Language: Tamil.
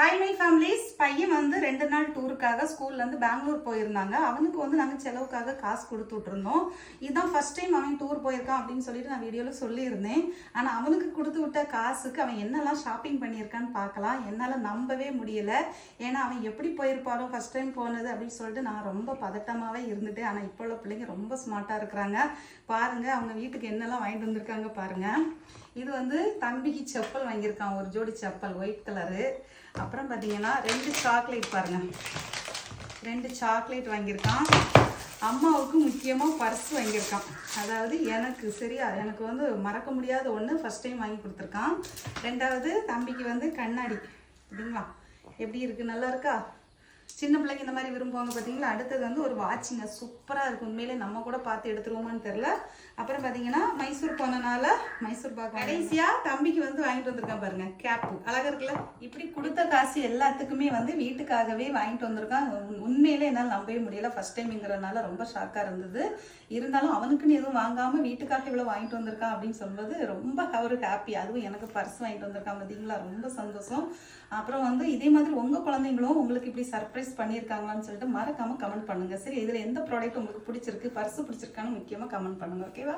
ஹாய் மை ஃபேமிலிஸ் பையன் வந்து ரெண்டு நாள் டூருக்காக ஸ்கூல்லேருந்து பெங்களூர் போயிருந்தாங்க. அவனுக்கு வந்து நாங்கள் செலவுக்காக காசு கொடுத்து விட்ருந்தோம் இதுதான் ஃபர்ஸ்ட் டைம் அவன் டூர் போயிருக்கான் அப்படின்னு சொல்லிட்டு நான் வீடியோவில் சொல்லியிருந்தேன். ஆனால் அவனுக்கு கொடுத்து விட்ட காசுக்கு அவன் என்னெல்லாம் ஷாப்பிங் பண்ணியிருக்கான்னு பார்க்கலாம். என்னால் நம்பவே முடியலை. ஏன்னா அவன் எப்படி போயிருப்பாரோ ஃபர்ஸ்ட் டைம் போனது அப்படின்னு சொல்லிட்டு நான் ரொம்ப பதட்டமாகவே இருந்துட்டேன். ஆனால் இப்போ உள்ள பிள்ளைங்க ரொம்ப ஸ்மார்ட்டாக இருக்கிறாங்க. பாருங்கள் அவங்க வீட்டுக்கு என்னெல்லாம் வாங்கிட்டு வந்திருக்காங்க பாருங்கள் இது வந்து தம்பிக்கு செப்பல் வாங்கியிருக்கான் ஒரு ஜோடி செப்பல் ஒயிட் கலரு அப்புறம் பார்த்தீங்கன்னா ரெண்டு சாக்லேட் பாருங்க. ரெண்டு சாக்லேட் வாங்கியிருக்கான். அம்மாவுக்கு முக்கியமாக பர்ஸ் வாங்கியிருக்கான். அதாவது எனக்கு சரியா எனக்கு வந்து மறக்க முடியாத ஒன்று ஃபஸ்ட் டைம் வாங்கி கொடுத்துருக்கான். ரெண்டாவது தம்பிக்கு வந்து கண்ணாடி. சரிங்களா? எப்படி இருக்குது நல்லா இருக்கா? சின்ன பிள்ளைங்க இந்த மாதிரி விரும்புவாங்க பார்த்தீங்களா அடுத்தது வந்து ஒரு வாட்சிங்க. சூப்பராக இருக்கும். உண்மையிலே நம்ம கூட பார்த்து எடுத்துருவோமான்னு தெரில அப்புறம் பார்த்தீங்கன்னா மைசூர் போனனால மைசூர் பாக்கு கடைசியாக தம்பிக்கு வந்து வாங்கிட்டு வந்திருக்கான் பாருங்க கேப்பு அழகா இருக்குல்ல? இப்படி கொடுத்த காசு எல்லாத்துக்குமே வந்து வீட்டுக்காகவே வாங்கிட்டு வந்திருக்கான். உண்மையிலே என்னால் நம்பவே முடியல. ஃபர்ஸ்ட் டைம்ங்கிறதுனால ரொம்ப ஷாக்காக இருந்தது. இருந்தாலும் அவனுக்குன்னு எதுவும் வாங்காமல் வீட்டுக்காக இவ்வளோ வாங்கிட்டு வந்திருக்கான் அப்படின்னு சொல்வது ரொம்ப ஒரு ஹாப்பி அதுவும் எனக்கு பர்ஸ் வாங்கிட்டு வந்திருக்கான் பார்த்தீங்களா ரொம்ப சந்தோஷம். அப்புறம் வந்து இதே மாதிரி உங்கள் குழந்தைங்களும் உங்களுக்கு இப்படி சர்ப்ரைஸ் பண்ணியிருக்காங்களான்னு சொல்லிட்டு மறக்காமல் கமெண்ட் பண்ணுங்கள் சரி இதில் எந்த ப்ராடக்ட் உங்களுக்கு பிடிச்சிருக்கு பர்ஸு பிடிச்சிருக்கான்னு முக்கியமாக கமெண்ட் பண்ணுங்கள் ஓகேவா